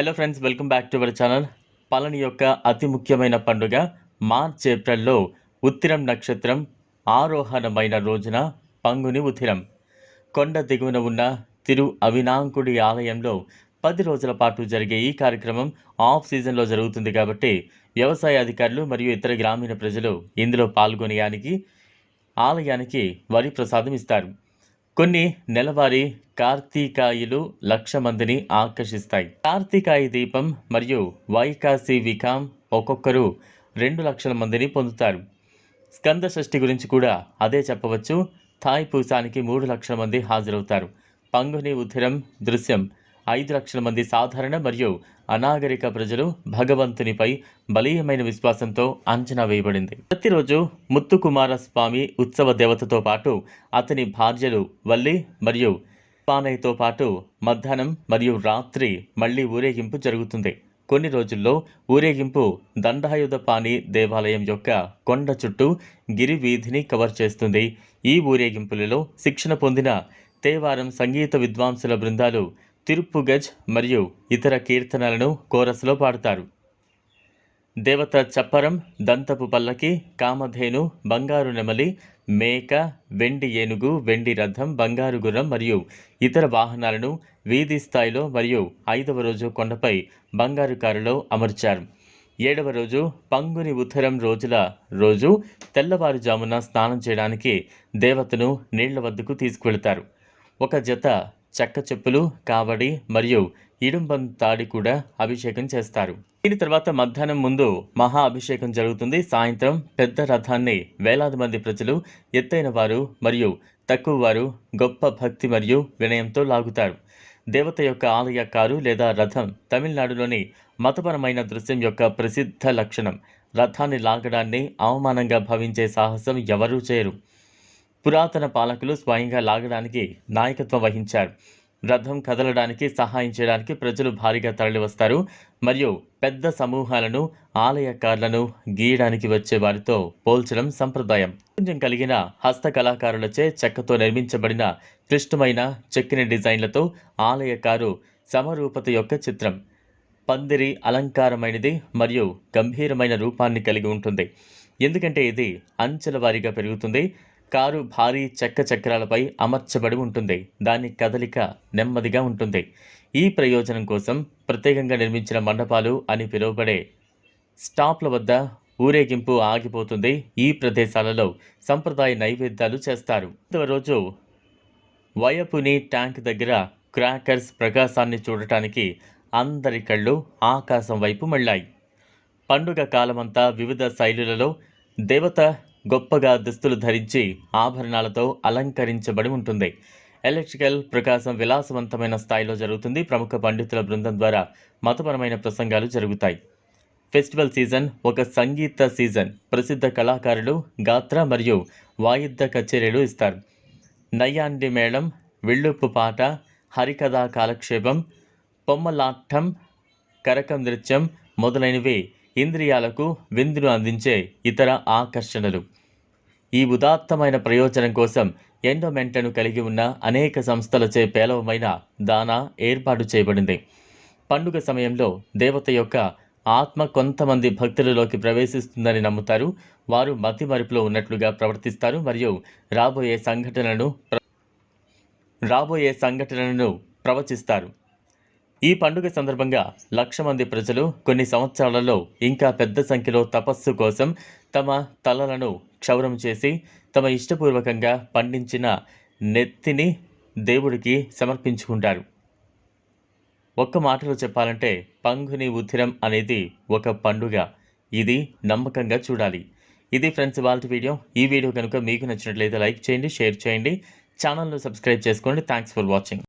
Hello friends welcome back to our channel Palani యొక్క అతి ముఖ్యమైన పండుగ మార్చ్ ఏప్రిల్లో ఉత్తిరం నక్షత్రం ఆరోహణమైన రోజున పంగుని ఉత్తిరం కొండ దిగువన ఉన్న తిరు అవినాంకుడి ఆలయంలో పది రోజుల పాటు జరిగే ఈ కార్యక్రమం ఆఫ్ సీజన్లో జరుగుతుంది కాబట్టి వ్యవసాయ అధికారులు మరియు ఇతర గ్రామీణ ప్రజలు ఇందులో పాల్గొనడానికి ఆలయానికి వరి ప్రసాదం ఇస్తారు. కొన్ని నెలవారీ కార్తీకాయులు లక్ష మందిని ఆకర్షిస్తాయి. కార్తీకాయ దీపం మరియు వైకాసి వికాం ఒక్కొక్కరు రెండు లక్షల మందిని పొందుతారు. స్కంద షష్ఠి గురించి కూడా అదే చెప్పవచ్చు. థాయ్ పూసానికి మూడు లక్షల మంది హాజరవుతారు. పంగుని ఉధిరం దృశ్యం ఐదు లక్షల మంది సాధారణ మరియు అనాగరిక ప్రజలు భగవంతునిపై బలీయమైన విశ్వాసంతో అంచనా వేయబడింది. ప్రతిరోజు ముత్తుకుమారస్వామి ఉత్సవ దేవతతో పాటు అతని భార్యలు వల్లి మరియు పానయ్యతో పాటు మధ్యాహ్నం మరియు రాత్రి మళ్ళీ ఊరేగింపు జరుగుతుంది. కొన్ని రోజుల్లో ఊరేగింపు దండాయుధపాణి దేవాలయం యొక్క కొండ చుట్టూ గిరి వీధిని కవర్ చేస్తుంది. ఈ ఊరేగింపులలో శిక్షణ పొందిన తేవారం సంగీత విద్వాంసుల బృందాలు తిరుప్పుగజ్ మరియు ఇతర కీర్తనలను కోరస్లో పాడుతారు. దేవత చప్పరం దంతపు పల్లకి కామధేను బంగారు నెమలి మేక వెండి ఏనుగు వెండి రథం బంగారు గుర్రం మరియు ఇతర వాహనాలను వీధి స్థాయిలో మరియు ఐదవ రోజు కొండపై బంగారు కారులో అమర్చారు. ఏడవ రోజు పంగుని ఉత్తరం రోజుల రోజు తెల్లవారుజామున స్నానం చేయడానికి దేవతను నీళ్ళ వద్దకు తీసుకువెళతారు. ఒక జత చెక్క చెప్పులు కావడి మరియు ఇడుంబం తాడి కూడా అభిషేకం చేస్తారు. దీని తర్వాత మధ్యాహ్నం ముందు మహా అభిషేకం జరుగుతుంది. సాయంత్రం పెద్ద రథాన్ని వేలాది మంది ప్రజలు ఎత్తైన వారు మరియు తక్కువ వారు గొప్ప భక్తి మరియు వినయంతో లాగుతారు. దేవత యొక్క ఆలయ కారు లేదా రథం తమిళనాడులోని మతపరమైన దృశ్యం యొక్క ప్రసిద్ధ లక్షణం. రథాన్ని లాగడాన్ని అవమానంగా భావించే సాహసం ఎవరూ చేయరు. పురాతన పాలకులు స్వయంగా లాగడానికి నాయకత్వం వహించారు. రథం కదలడానికి సహాయం చేయడానికి ప్రజలు భారీగా తరలివస్తారు. మరియు పెద్ద సమూహాలను ఆలయ కార్లను గీయడానికి వచ్చే వారితో పోల్చడం సంప్రదాయం. కొంచెం కలిగిన హస్త కళాకారులచే చెక్కతో నిర్మించబడిన క్లిష్టమైన చెక్కిన డిజైన్లతో ఆలయ కారు సమరూపత యొక్క చిత్రం. పందిరి అలంకారమైనది మరియు గంభీరమైన రూపాన్ని కలిగి ఉంటుంది. ఎందుకంటే ఇది అంచెల వారీగా పెరుగుతుంది. కారు భారీ చెక్క చక్రాలపై అమర్చబడి ఉంటుంది. దాని కదలిక నెమ్మదిగా ఉంటుంది. ఈ ప్రయోజనం కోసం ప్రత్యేకంగా నిర్మించిన మండపాలు అని పిలువబడే స్టాప్ల వద్ద ఊరేగింపు ఆగిపోతుంది. ఈ ప్రదేశాలలో సంప్రదాయ నైవేద్యాలు చేస్తారు. రోజు వయపుని ట్యాంక్ దగ్గర క్రాకర్స్ ప్రకాశాన్ని చూడటానికి అందరి కళ్ళు ఆకాశం వైపు మళ్ళాయి. పండుగ కాలమంతా వివిధ శైలులలో దేవత గొప్పగా దుస్తులు ధరించి ఆభరణాలతో అలంకరించబడి ఉంటుంది. ఎలక్ట్రికల్ ప్రకాశం విలాసవంతమైన స్థాయిలో జరుగుతుంది. ప్రముఖ పండితుల బృందం ద్వారా మతపరమైన ప్రసంగాలు జరుగుతాయి. ఫెస్టివల్ సీజన్ ఒక సంగీత సీజన్. ప్రసిద్ధ కళాకారులు గాత్ర మరియు వాయిద్య కచేరీలు ఇస్తారు. నయ్యాండి మేళం విళ్ళుప్పు పాట హరికథా కాలక్షేపం పొమ్మలాట్టం కరకం నృత్యం మొదలైనవి ఇంద్రియాలకు విందును అందించే ఇతర ఆకర్షణలు. ఈ ఉదాత్తమైన ప్రయోజనం కోసం ఎండోమెంట్లను కలిగి ఉన్న అనేక సంస్థలచే పేలవమైన దానా ఏర్పాటు చేయబడింది. పండుగ సమయంలో దేవత యొక్క ఆత్మ కొంతమంది భక్తులలోకి ప్రవేశిస్తుందని నమ్ముతారు. వారు మతి మరుపులో ఉన్నట్లుగా ప్రవర్తిస్తారు మరియు రాబోయే సంఘటనలను ప్ర- రాబోయే సంఘటనలను ప్రవచిస్తారు. ఈ పండుగ సందర్భంగా లక్ష మంది ప్రజలు కొన్ని సంవత్సరాలలో ఇంకా పెద్ద సంఖ్యలో తపస్సు కోసం తమ తలలను క్షౌరం చేసి తమ ఇష్టపూర్వకంగా పండించిన నెత్తిని దేవుడికి సమర్పించుకుంటారు. ఒక్క మాటలో చెప్పాలంటే పంగుని ఉత్తిరం అనేది ఒక పండుగ. ఇది నమ్మకంగా చూడాలి. ఇది ఫ్రెండ్స్ వాళ్ళ వీడియో. ఈ వీడియో కనుక మీకు నచ్చినట్లయితే లైక్ చేయండి షేర్ చేయండి. ఛానల్ను సబ్స్క్రైబ్ చేసుకోండి. Thanks for watching.